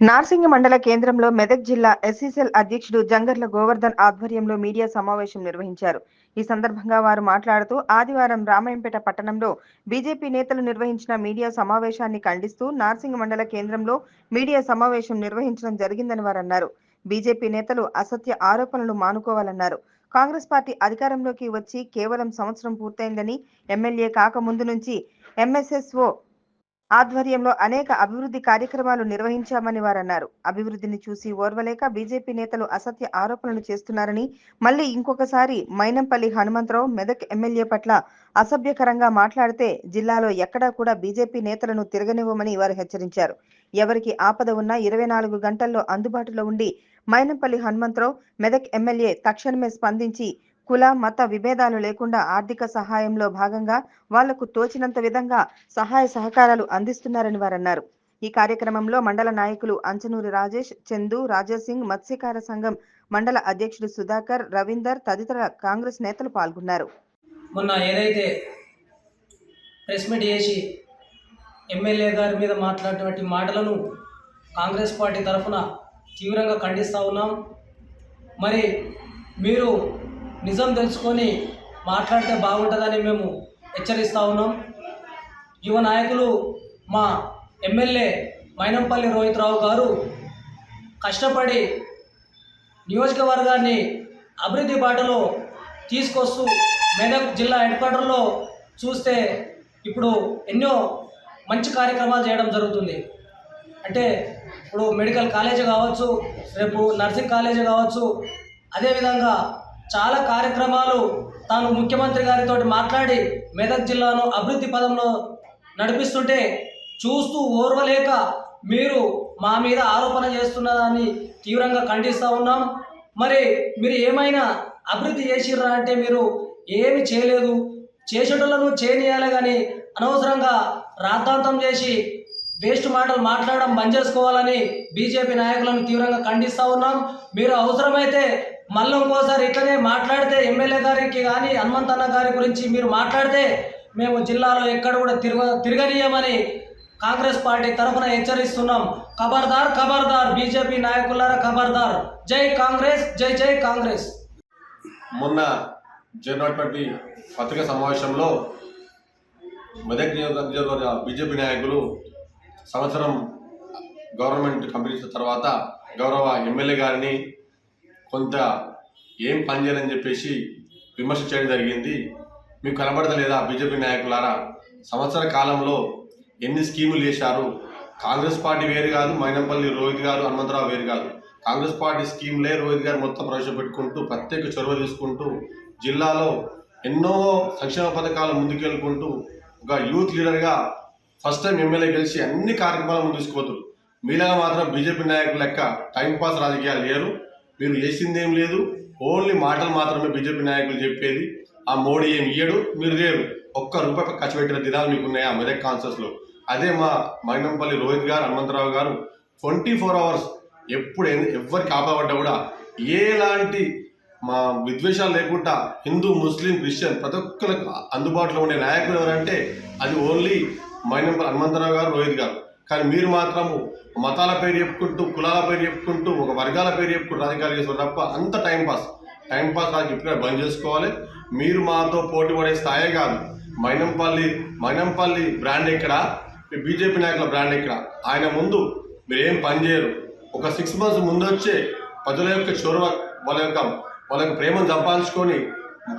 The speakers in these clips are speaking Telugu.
నార్సింగ మండల కేంద్రంలో మెదక్ జిల్లా ఎస్ఈసెల్ అధ్యక్షుడు జంగర్ల గోవర్ధన్ ఆధ్వర్యంలో మీడియా సమావేశం నిర్వహించారు. ఈ సందర్భంగా వారు మాట్లాడుతూ ఆదివారం రామాయంపేట పట్టణంలో బీజేపీ నేతలు నిర్వహించిన మీడియా సమావేశాన్ని ఖండిస్తూ నార్సింగ మండల కేంద్రంలో మీడియా సమావేశం నిర్వహించడం జరిగిందని వారు అన్నారు. బీజేపీ నేతలు అసత్య ఆరోపణలు మానుకోవాలన్నారు. కాంగ్రెస్ పార్టీ అధికారంలోకి వచ్చి కేవలం సంవత్సరం పూర్తయిందని ఎమ్మెల్యే కాకముందు నుంచి ఎంఎస్ఎస్ఓ ఆధ్వర్యంలో అనేక అభివృద్ధి కార్యక్రమాలు నిర్వహించామని వారన్నారు. అభివృద్ధిని చూసి ఓర్వలేక బీజేపీ నేతలు అసత్య ఆరోపణలు చేస్తున్నారని మళ్ళీ ఇంకొకసారి మైనంపల్లి హనుమంతరావు మెదక్ ఎమ్మెల్యే పట్ల అసభ్యకరంగా మాట్లాడితే జిల్లాలో ఎక్కడా కూడా బీజేపీ నేతలను తిరగనివ్వమని వారు హెచ్చరించారు. ఎవరికి ఆపద ఉన్నా ఇరవై నాలుగు గంటల్లో అందుబాటులో ఉండి మైనంపల్లి హనుమంతరావు మెదక్ ఎమ్మెల్యే తక్షణమే స్పందించి కుల మత విభేదాలు లేకుండా ఆర్థిక సహాయంలో భాగంగా వాళ్ళకు తోచినంత విధంగా సహాయ సహకారాలు అందిస్తున్నారని వారన్నారు. ఈ కార్యక్రమంలో మండల నాయకులు అంచనూరి రాజేష్ చందు రాజాసింగ్ మత్స్యకార సంఘం మండల అధ్యక్షుడు సుధాకర్ రవీందర్ తదితర కాంగ్రెస్ నేతలు పాల్గొన్నారు. మొన్న ఏదైతే ప్రెస్ మీట్ చేసి ఎమ్మెల్యే గారి మీద మాట్లాడినటువంటి మాటలను కాంగ్రెస్ పార్టీ తరఫున తీవ్రంగా ఖండిస్తూ ఉన్నాం. మరి మీరు నిజం తెలుసుకొని మాట్లాడితే బాగుంటుందని మేము హెచ్చరిస్తూ ఉన్నాం. యువ నాయకులు మా ఎమ్మెల్యే మైనంపల్లి రోహిత్ రావు గారు కష్టపడి నియోజకవర్గాన్ని అభివృద్ధి బాటలో తీసుకొస్తూ మెదక్ జిల్లా హెడ్ క్వార్టర్లో చూస్తే ఇప్పుడు ఎన్నో మంచి కార్యక్రమాలు చేయడం జరుగుతుంది. అంటే ఇప్పుడు మెడికల్ కాలేజీ కావచ్చు రేపు నర్సింగ్ కాలేజీ కావచ్చు అదేవిధంగా చాలా కార్యక్రమాలు తాను ముఖ్యమంత్రి గారితో మాట్లాడి మెదక్ జిల్లాను అభివృద్ధి పదంలో నడిపిస్తుంటే చూస్తూ ఓర్వలేక మీరు మా మీద ఆరోపణ చేస్తున్నదాన్ని తీవ్రంగా ఖండిస్తూ ఉన్నాం. మరి మీరు ఏమైనా అభివృద్ధి చేసిర్రా అంటే మీరు ఏమి చేయలేదు. చేసేటోళ్ళను చేయనియాలి కానీ అనవసరంగా రాద్ధాంతం చేసి వేస్ట్ మాటలు మాట్లాడడం బంద్ చేసుకోవాలని బీజేపీ నాయకులను తీవ్రంగా ఖండిస్తూ ఉన్నాం. మీరు అవసరమైతే మళ్ళీ ఇంకోసారి ఇట్లనే మాట్లాడితే ఎమ్మెల్యే గారికి కానీ హనుమంతన్న గారి గురించి మీరు మాట్లాడితే మేము జిల్లాలో ఎక్కడ కూడా తిరగ తిరగనీయమని కాంగ్రెస్ పార్టీ తరఫున హెచ్చరిస్తున్నాం. ఖబర్దార్ ఖబర్దార్ బీజేపీ నాయకులారా ఖబర్దార్. జై కాంగ్రెస్ జై జై కాంగ్రెస్. మొన్న జరిగినటువంటి పత్రికా సమావేశంలో మెదక్ నియోజకవర్గ బీజేపీ నాయకులు సంవత్సరం గవర్నమెంట్ కంప్లీట్ తర్వాత గౌరవ ఎమ్మెల్యే గారిని కొంత ఏం పనిచేయాలని చెప్పేసి విమర్శ చేయడం జరిగింది. మీకు కనబడతలేదా బీజేపీ నాయకులారా? సంవత్సర కాలంలో ఎన్ని స్కీములు చేశారు? కాంగ్రెస్ పార్టీ వేరు కాదు మైనంపల్లి రోహిత్ గారు హనుమంతరావు వేరు కాదు. కాంగ్రెస్ పార్టీ స్కీమ్లే రోహిత్ గారు మొత్తం ప్రవేశపెట్టుకుంటూ ప్రత్యేక చొరవ తీసుకుంటూ జిల్లాలో ఎన్నో సంక్షేమ పథకాలు ముందుకెళ్ళుకుంటూ ఒక యూత్ లీడర్గా ఫస్ట్ టైం ఎమ్మెల్యే గెలిచి అన్ని కార్యక్రమాలు తీసుకుపోతారు. మీలాగా మాత్రం బీజేపీ నాయకులు లెక్క టైంపాస్ రాజకీయాలు లేరు మీరు చేసింది ఏం లేదు. ఓన్లీ మాటలు మాత్రమే బీజేపీ నాయకులు చెప్పేది. ఆ మోడీ ఏం ఇయ్యడు మీరు లేరు ఒక్క రూపాయి ఖర్చు పెట్టిన దినాలు మీకు ఉన్నాయి ఆ మెదక్ కాన్సెస్లో అదే మా మైనంపల్లి రోహిత్ గారు హనుమంతరావు గారు ట్వంటీ ఫోర్ అవర్స్ ఎప్పుడు ఎన్- ఎవరికి ఆపబడ్డా కూడా ఎలాంటి మా విద్వేషాలు లేకుండా హిందూ ముస్లిం క్రిస్టియన్ ప్రతి ఒక్కరికి అందుబాటులో ఉండే నాయకులు ఎవరంటే అది ఓన్లీ మైనంపల్లి హనుమంతరావు గారు రోహిత్ గారు. కానీ మీరు మాత్రము మతాల పేరు చెప్పుకుంటూ కులాల పేరు చెప్పుకుంటూ ఒక వర్గాల పేరు చెప్పుకుంటూ రాజకీయాలు చేస్తారు తప్ప అంత టైంపాస్ టైంపాస్ అని చెప్పిన నాకు బంద్ చేసుకోవాలి. మీరు మాతో పోటీ పడే స్థాయే కాదు. మైనంపల్లి మైనంపల్లి బ్రాండ్ ఎక్కడ? బీజేపీ నాయకుల బ్రాండ్ ఎక్కడ? ఆయన ముందు మీరు ఏం పని చేయరు. ఒక సిక్స్ మంత్స్ ముందు వచ్చే ప్రజల యొక్క చొరవ వాళ్ళ యొక్క వాళ్ళ యొక్క ప్రేమను సంపాదించుకొని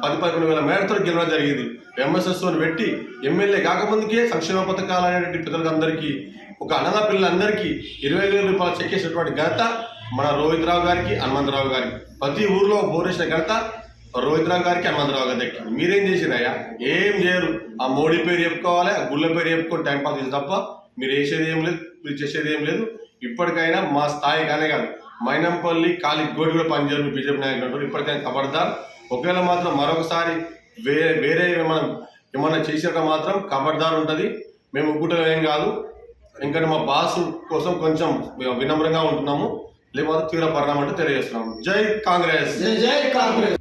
పది పదకొండు వేల మేడతో గెలవడం జరిగింది. ఎంఎస్ఎస్ఓని పెట్టి ఎమ్మెల్యే కాకముందుకే సంక్షేమ పథకాలు అనేటువంటి పిల్లలందరికీ ఒక అన్నద పిల్లలందరికీ ఇరవై వేల రూపాయలు చెక్కేసినటువంటి ఘనత మన రోహిత్ రావు గారికి హనుమంతరావు గారికి. ప్రతి ఊర్లో బోరేసిన ఘనత రోహిత్ రావు గారికి హనుమంతరావు గారి దగ్గర మీరేం చేసిరయ్యా? ఏం చేయరు. ఆ మోడీ పేరు చెప్పుకోవాలి ఆ గుళ్ళ పేరు చెప్పుకొని టైం పాస్ చేసి తప్ప మీరు వేసేది ఏం లేదు మీరు చేసేది ఏం లేదు. ఇప్పటికైనా మా స్థాయి కానే కాదు. మైనంపల్లి కాలి గోడి కూడా పనిచేయరు బీజేపీ నాయకులు ఇప్పటికైనా ఖబర్దార్ ఒకవేళ మాత్రం మరొకసారి వేరే వేరే మనం ఏమన్నా చేసేట మాత్రం ఖబర్దార్ ఉంటుంది. మేము ఒప్పుకుంటాం ఏం కాదు. ఎందుకంటే మా బాస్ కోసం కొంచెం వినమ్రంగా ఉంటున్నాము. లేకపోతే తీవ్ర పరిణామం అంటే తెలియజేస్తున్నాము. జై కాంగ్రెస్! జై కాంగ్రెస్!